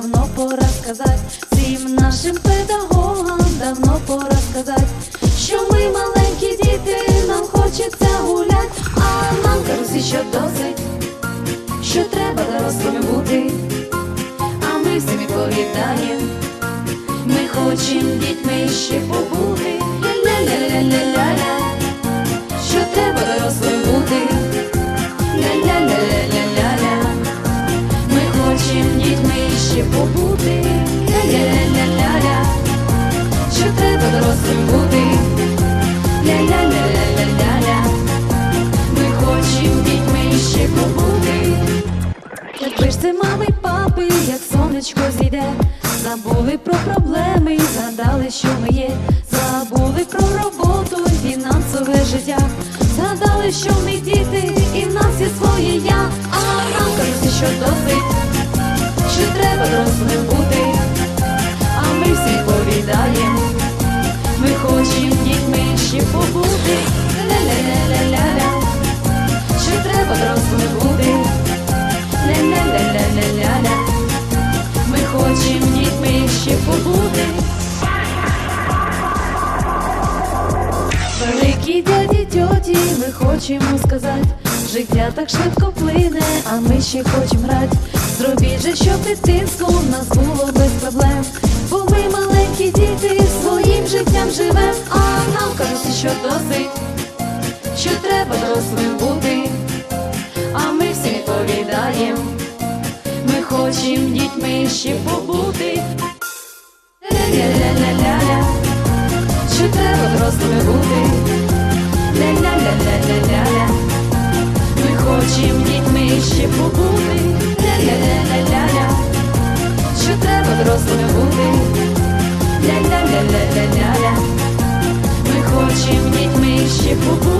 давно пора сказать. Всім нашим педагогам давно пора сказать, що ми маленькі діти, нам хочеться гулять, а нам кажуть, що досить, що треба дорослими бути. А ми всім відповідаємо, ми хочемо дітьми ще побути. Ля-ля-ля-ля-ля-ля, що треба дорослим бути. Хочемо дітьми ще побути. Ля-ля-ля-ля-ля, що треба дорослим бути. Ля-ля-ля-ля-ля-ля, ми хочемо дітьми ще побути. Якби ж це мами папи, як сонечко зійде, забули про проблеми, згадали, що ми є, забули про роботу, фінансове життя, згадали, що ми діти, і в нас є своє я, а нам кажуть, що досить, відповідаємо, ми хочемо дітьми ще побути, ля-ля-ля-ля-ля-ля, що треба дорослим бути. Ля-ля-ля-ля-ля-ля Ми хочемо дітьми ще побути. Великі дяді тьоті, ми хочемо сказати, життя так швидко плине, а ми ще хочемо грати. Зробіть же, щоб дитинство в нас було без проблем бо ми маленькі діти, своїм життям живем, а нам кажуть, що досить, що треба дорослим бути, а ми всім відповідаєм, ми хочемо дітьми ще побути. Ля-ля-ля-ля-ля, що треба дорослими бути, ля-ля-ля-ля-ля-ля, ми хочемо дітьми ще побути. Ля-ля-ля-ля-ля-ля вже треба дорослими бути. ля-ля-ля-ля-ля-ля, Ми хочемо дітьми ще побути.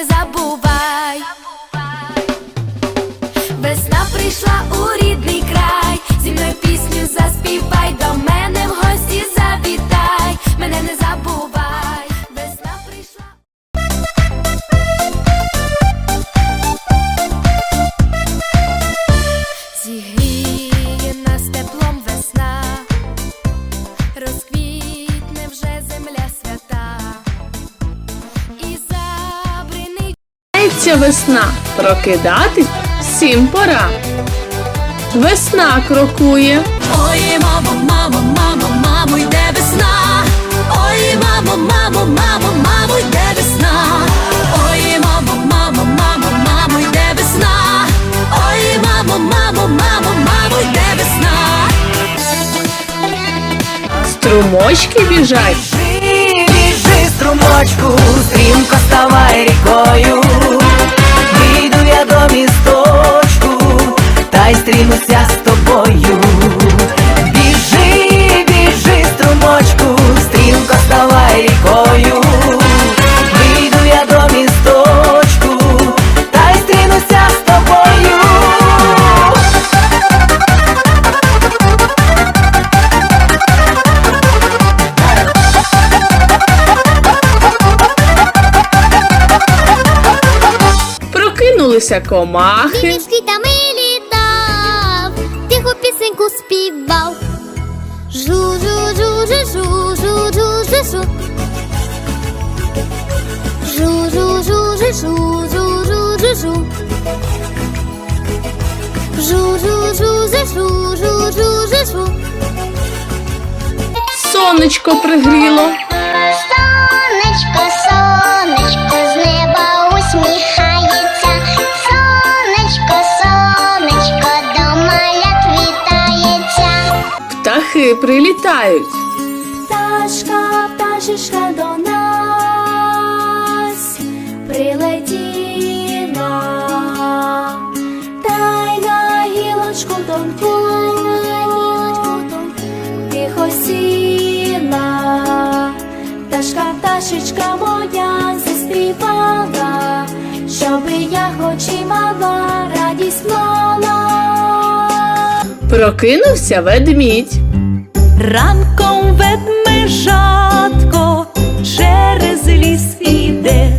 Не забувай. Весна прийшла у Починається весна, прокидатись всім пора. Весна крокує, Ой, мамо, мамо, мамо, мамо, йде весна. Ой, мамо, мамо, мамо, мамо, йде весна. Ой, мамо, мамо, мамо, мамо, йде весна. Ой, мамо, мамо, мамо, мамо, йде весна. струмочки біжать, Біжи, біжи, струмочку, стрімко ставай рікою. Я до місточку, та й стрінуся з тобою. Біжи, біжи, струмочку, стрілка ставай рікою. Прокинулися комахи, Між квітами літав, тиху пісеньку співав. Жу, жу, жу, жу, жу, жу, жу, жу, жу. Жу, жу, жу, жу, жу, жу, жу, жу, жу. Жу, жу, жу, жу, жу, жу, жу, жу, жу. сонечко пригріло, Сонечко, сонечко, птахи прилітають, Пташка, пташечка, пташечка до нас прилетіла, та й на гілочку тонку, тихо сіла, пташка, пташечка моя заспівала, щоби я хоч і мала радість мала. Прокинувся ведмідь. Ранком ведмежатко через ліс іде,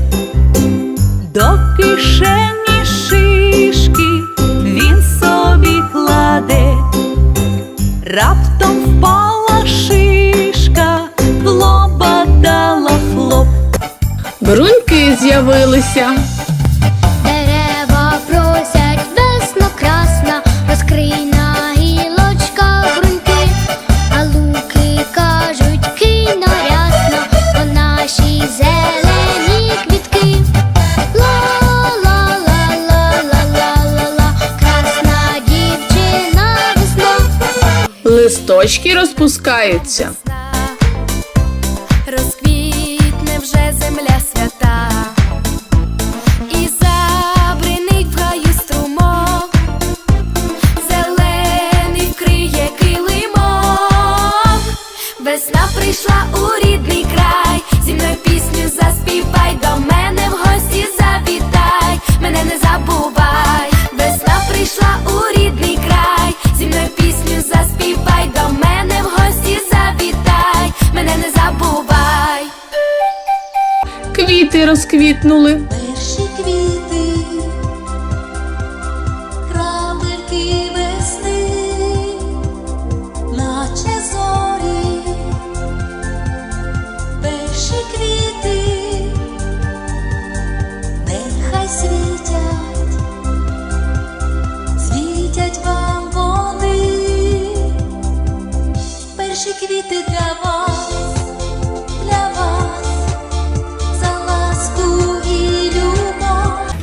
Листочки розпускаються. Розквітне вже земля свята. Весна прийшла у рідний край, зі мною пісню заспівай, до мене в гості завітай, мене не забувай. Весна прийшла у рідний забувай. Квіти розквітнули.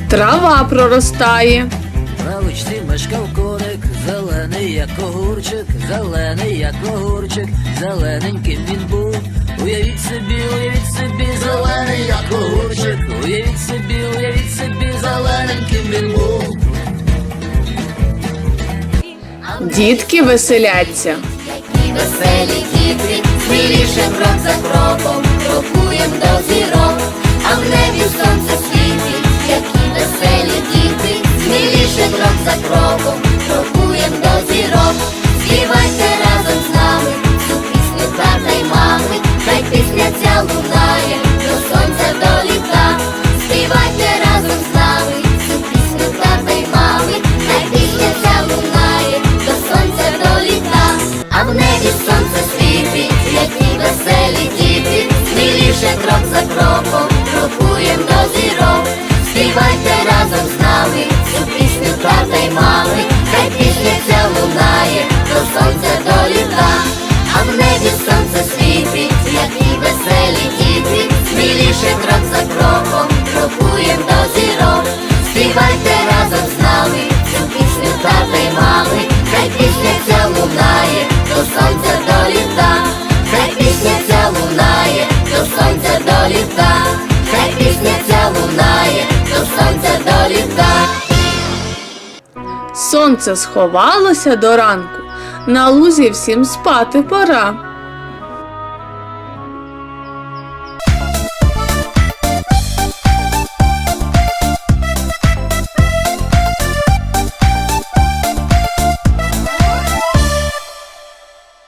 Трава проростає. На лучці мешкав коник, зелений, як огурчик, зелений, як огурчик, зелененьким він був. Уявіть собі, уявіть собі, зелений, як огурчик, уявіть собі, уявіть собі, зелененьким він був. Дітки веселяться. Які веселі діти, сміліше крок за кроком, крокуєм до зірок, а в небі сонце світить, зірок, співайте разом з нами, цю пісню тата й мами, хай пісня лунає, до сонця до літа, а в небі сонце світить, які веселі діти, сміліше крок за кроком, крокуєм до зірок, співайте разом з нами, цю пісню тата й мами, хай пісня лунає, до сонця до літа, хай пісня лунає, Сонце сховалося до ранку. На лузі всім спати пора.